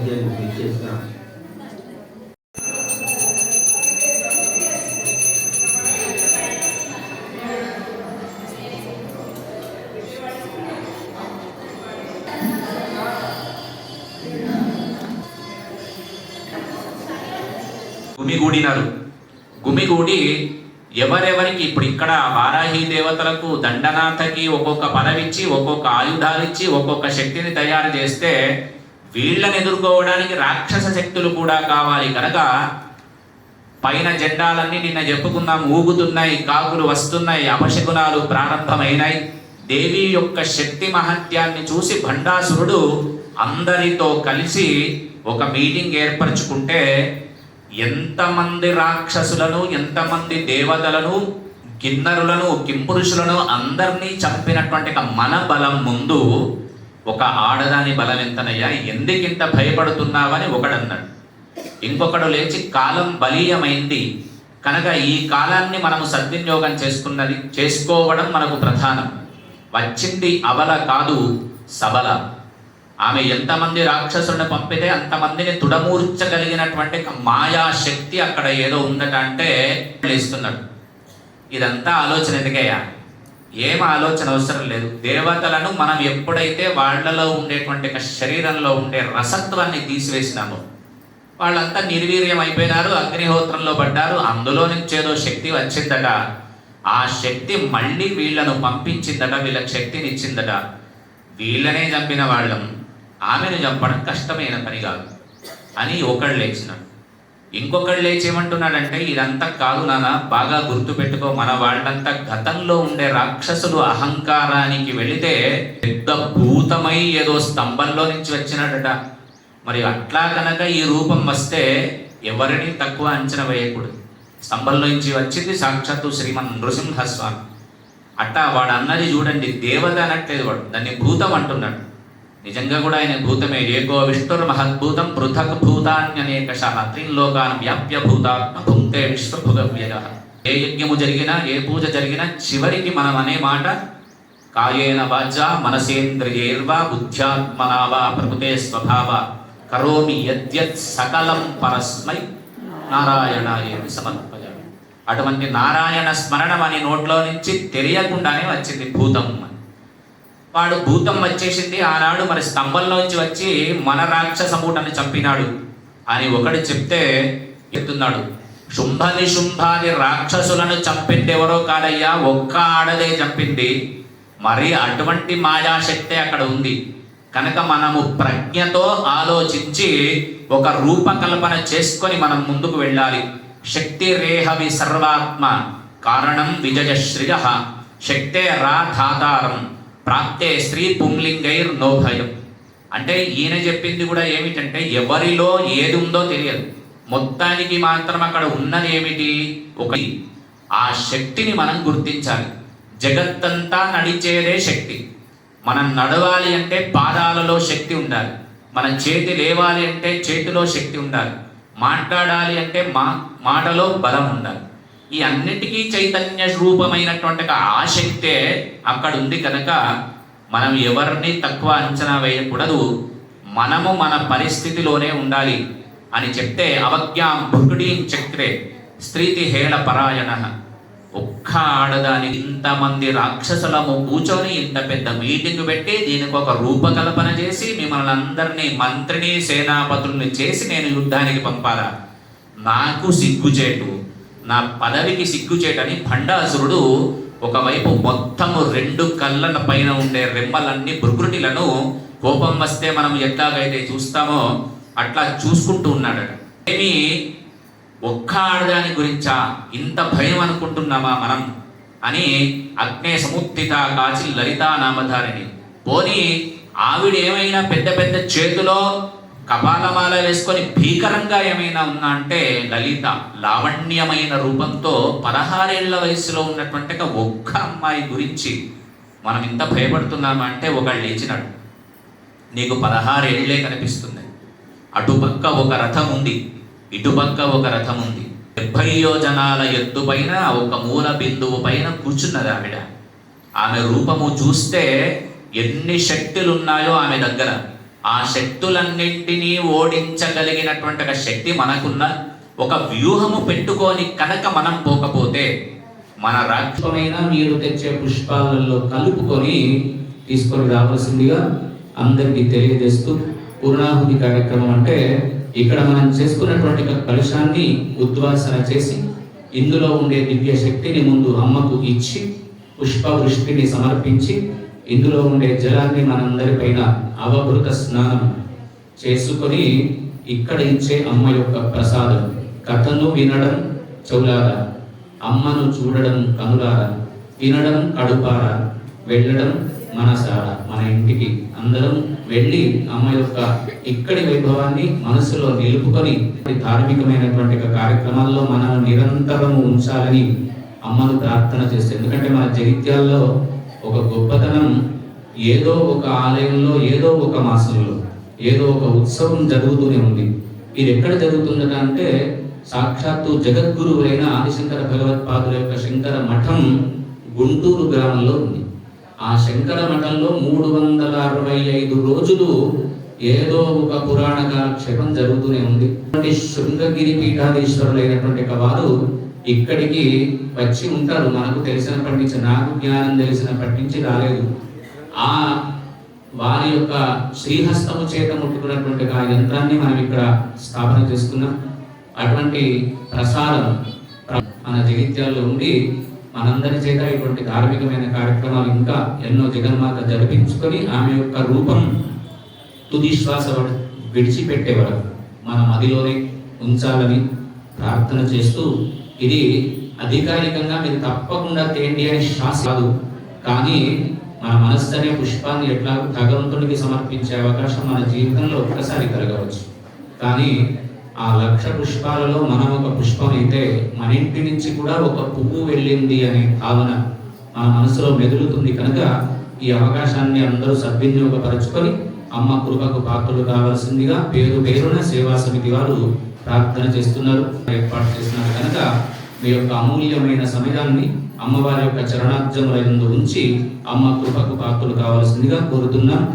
మధ్యాహ్నం చేసిన గుమిగూడినారు. గుమిగూడి ఎవరెవరికి ఇప్పుడు ఇక్కడ వారాహి దేవతలకు దండనాథకి ఒక్కొక్క పదవిచ్చి ఒక్కొక్క ఆయుధాలిచ్చి ఒక్కొక్క శక్తిని తయారు చేస్తే వీళ్ళని ఎదుర్కోవడానికి రాక్షస శక్తులు కూడా కావాలి కనుక పైన జెండాలన్నీ నిన్న చెప్పుకున్నాం ఊగుతున్నాయి కాకులు వస్తున్నాయి అపశకునాలు ప్రారంభమైనాయి. దేవి యొక్క శక్తి మహత్యాన్ని చూసి భండాసురుడు అందరితో కలిసి ఒక మీటింగ్ ఏర్పరచుకుంటే ఎంతమంది రాక్షసులను ఎంతమంది దేవతలను కిన్నరులను కింపురుషులను అందరినీ చంపినటువంటి మన బలం ముందు ఒక ఆడదాని బలం ఎంతనయ్యా ఎందుకింత భయపడుతున్నావని ఒకడన్నాడు. ఇంకొకడు లేచి కాలం బలీయమైంది. కనుక ఈ కాలాన్ని మనము సద్వినియోగం చేసుకున్నది చేసుకోవడం మనకు ప్రధానం. వచ్చింది అవల కాదు సబల. ఆమె ఎంతమంది రాక్షసులను పంపితే అంతమందిని తుడమూర్చగలిగినటువంటి మాయా శక్తి అక్కడ ఏదో ఉందట అంటే ఇస్తున్నాడు ఇదంతా ఆలోచన ఎందుకయ్యా? ఏం ఆలోచన అవసరం లేదు. దేవతలను మనం ఎప్పుడైతే వాళ్ళలో ఉండేటువంటి శరీరంలో ఉండే రసత్వాన్ని తీసివేసినామో వాళ్ళంతా నిర్వీర్యం అయిపోయినారు అగ్నిహోత్రంలో పడ్డారు అందులో నుంచి ఏదో శక్తి వచ్చిందట. ఆ శక్తి మళ్ళీ వీళ్ళను పంపించిందట వీళ్ళకి శక్తిని ఇచ్చిందట. వీళ్ళనే చంపిన వాళ్ళం. ఆమెను చంపడం కష్టమైన పని కాదు. అని ఒకళ్ళు లేచినాడు ఇంకొకళ్ళు లేచి ఏమంటున్నాడంటే ఇదంతా కాదు నాన్న బాగా గుర్తుపెట్టుకో మన వాళ్ళంతా గతంలో ఉండే రాక్షసులు అహంకారానికి వెళితే పెద్ద భూతమై ఏదో స్తంభంలో నుంచి వచ్చినాడట. మరి అట్లా కనుక ఈ రూపం వస్తే ఎవరిని తక్కువ అంచనా వేయకూడదు. స్తంభంలో నుంచి వచ్చింది సాక్షాత్తు శ్రీమన్ నృసింహస్వామి. అట్టా వాడు అన్నది చూడండి దేవత అనట్లేదు వాడు. దాన్ని భూతం అంటున్నాడు. నిజంగా కూడా ఆయన భూతమే. ఏకో విష్ణుర్ మహద్భూతం పృథక్ భూతాన్యనేకశ త్రిలోకాన్ వ్యాప్య భూతాత్మ భుంక్తే విశ్వభుగవ్యయ. ఏ యజ్ఞము జరిగినా ఏ పూజ జరిగినా చివరికి మనం అనే మాట. కాయేన వాచ మనసేంద్రియేర్వా బుద్ధ్యాత్మనావా ప్రకృతే స్వభావ. కరోమి యద్యత్ సకలం పరస్మై నారాయణాయ సమర్పయామి. అటువంటి నారాయణ స్మరణం అనే నోట్లో నుంచి తెలియకుండానే వచ్చింది భూతం. వాడు భూతం వచ్చేసింది ఆనాడు మరి స్తంభంలోంచి వచ్చి మన రాక్షస మూటని చంపినాడు అని ఒకడు చెప్తే ఎత్తున్నాడు శుంభని శుంభాది రాక్షసులను చంపింది ఎవరో కాదయ్యా ఒక్క ఆడదే చంపింది. మరి అటువంటి మాయాశక్తి అక్కడ ఉంది. కనుక మనము ప్రజ్ఞతో ఆలోచించి ఒక రూపకల్పన చేసుకొని మనం ముందుకు వెళ్ళాలి. శక్తి రేహవి సర్వాత్మ కారణం విజయశ్రియ. శక్తే రా ధాతారం ప్రాప్తే స్త్రీ పుంలింగైర్ నో భయం. అంటే ఈయన చెప్పింది కూడా ఏమిటంటే ఎవరిలో ఏది ఉందో తెలియదు. మొత్తానికి మాత్రం అక్కడ ఉన్నది ఏమిటి? ఒక ఆ శక్తిని మనం గుర్తించాలి. జగత్తంతా నడిచేదే శక్తి. మనం నడవాలి అంటే పాదాలలో శక్తి ఉండాలి. మన చేతి లేవాలి అంటే చేతిలో శక్తి ఉండాలి. మాట్లాడాలి అంటే మా మాటలో బలం ఉండాలి. ఈ అన్నిటికీ చైతన్య రూపమైనటువంటి ఒక ఆ శక్తే అక్కడ ఉంది కనుక మనం ఎవరిని తక్కువ అంచనా వేయకూడదు. మనము మన పరిస్థితిలోనే ఉండాలి అని చెప్తే అవజ్ఞాం భుకుడీం చక్రే స్త్రీతి హేళ పరాయణ. ఒక్క ఆడదాని ఇంతమంది రాక్షసులము కూర్చొని ఇంత పెద్ద మీటింగ్ పెట్టి దీనికి ఒక రూపకల్పన చేసి మిమ్మల్ని అందరినీ మంత్రిని సేనాపతుల్ని చేసి నేను యుద్ధానికి పంపాలా? నాకు సిగ్గుచేటు. నా పదవికి సిగ్గుచేటని భండాసురుడు ఒకవైపు మొత్తము రెండు కళ్ళన పైన ఉండే రెమ్మలన్నీ భృకృటిలను కోపం వస్తే మనం ఎట్లాగైతే చూస్తామో అట్లా చూసుకుంటూ ఉన్నాడట. ఏమి ఒక్క ఆడదాని గురించా ఇంత భయం అనుకుంటున్నామా మనం? అని అగ్నే సముత్థిత కాచి లలితా నామధారిణి పోని ఆవిడ ఏమైనా పెద్ద పెద్ద చేతిలో కపాలమాల వేసుకొని భీకరంగా ఏమైనా ఉన్నా అంటే లలిత లావణ్యమైన రూపంతో పదహారేళ్ళ వయసులో ఉన్నటువంటి ఒక ఒక్క అమ్మాయి గురించి మనం ఇంత భయపడుతున్నామా అంటే ఒకళ్ళు లేచినాడు నీకు పదహారేళ్ళే కనిపిస్తుంది అటుపక్క ఒక రథం ఉంది ఇటుపక్క ఒక రథం ఉంది. డెబ్బై యోజనాల ఎత్తు పైన ఒక మూల బిందువు పైన కూర్చున్నది ఆవిడ. ఆమె రూపము చూస్తే ఎన్ని శక్తులు ఉన్నాయో ఆమె దగ్గర. ఆ శక్తులన్నింటినీ ఓడించగలిగినటువంటి ఒక శక్తి మనకున్న ఒక వ్యూహము పెట్టుకొని కనుక మనం పోకపోతే మన రాజ్యమైన మీరు తెచ్చే పుష్పాలలో కలుపుకొని తీసుకొని రావాల్సిందిగా అందరికీ తెలియజేస్తూ పూర్ణాహుతి కార్యక్రమం అంటే ఇక్కడ మనం చేసుకున్నటువంటి కలుషాన్ని ఉద్వాసన చేసి ఇందులో ఉండే దివ్య శక్తిని ముందు అమ్మకు ఇచ్చి పుష్పవృష్టిని సమర్పించి ఇందులో ఉండే జలాన్ని మనందరిపైన అవభృత స్నానం చేసుకొని ఇక్కడ ఇచ్చే అమ్మ యొక్క ప్రసాదం. కథను వినడం చెవులారా అమ్మను చూడడం కనులారా వినడం కడుపారా వెళ్ళడం మనసారా. మన ఇంటికి అందరం వెళ్ళి అమ్మ యొక్క ఇక్కడి వైభవాన్ని మనసులో నిలుపుకొని ధార్మికమైనటువంటి కార్యక్రమాల్లో మనం నిరంతరము ఉంచాలని అమ్మను ప్రార్థన చేస్తే ఎందుకంటే మన జగిత్యాల్లో ఒక గొప్పతనం ఏదో ఒక ఆలయంలో ఏదో ఒక మాసంలో ఏదో ఒక ఉత్సవం జరుగుతూనే ఉంది. ఇది ఎక్కడ జరుగుతుందట అంటే సాక్షాత్తు జగద్గురువు అయిన ఆదిశంకర భగవత్పాదుల యొక్క శంకర మఠం గుంటూరు గ్రామంలో ఉంది. ఆ శంకర మఠంలో మూడు వందల అరవై ఐదు రోజులు ఏదో ఒక పురాణ కాలక్షేపం జరుగుతూనే ఉంది. శృంగగిరి పీఠాధీశ్వరులైనటువంటి అయినటువంటి వారు ఇక్కడికి వచ్చి ఉంటారు. మనకు తెలిసినప్పటి నుంచి నాకు జ్ఞానం తెలిసినప్పటి నుంచి రాలేదు. ఆ వారి యొక్క శ్రీహస్తము చేత ముట్టుకున్నటువంటి ఆ యంత్రాన్ని మనం ఇక్కడ స్థాపన చేసుకున్నాం. అటువంటి ప్రసారం మన జగిత్యాల్లో ఉండి మనందరి చేత ఇటువంటి ధార్మికమైన కార్యక్రమాలు ఇంకా ఎన్నో జగన్మాత జరిపించుకొని ఆమె యొక్క రూపం తుదిశ్వాస విడిచిపెట్టేవారు విడిచిపెట్టే వరకు మన మదిలోనే ఉంచాలని ప్రార్థన చేస్తూ ఇది అధికారికంగా మీరు తప్పకుండా తేండి అని శ్వాస కాదు కానీ మన మనస్సు అనే పుష్పాన్ని ఎట్లా భగవంతునికి సమర్పించే అవకాశం మన జీవితంలో ఒక్కసారి కలగవచ్చు. కానీ ఆ లక్ష పుష్పాలలో మనం ఒక పుష్పం అయితే మన ఇంటి నుంచి కూడా ఒక పువ్వు వెళ్ళింది అనే భావన మన మనసులో మెదులుతుంది కనుక ఈ అవకాశాన్ని అందరూ సద్వినియోగపరచుకొని అమ్మ కృపకు పాత్రలు కావాల్సిందిగా పేరు పేరున సేవా సమితి వారు ప్రార్థన చేస్తున్నారు ఏర్పాటు చేస్తున్నారు. కనుక మీ యొక్క అమూల్యమైన సమయాన్ని అమ్మవారి యొక్క చరణాబ్జముల ఉంచి అమ్మ కృపకు పాత్రలు కావాల్సిందిగా కోరుతున్నాను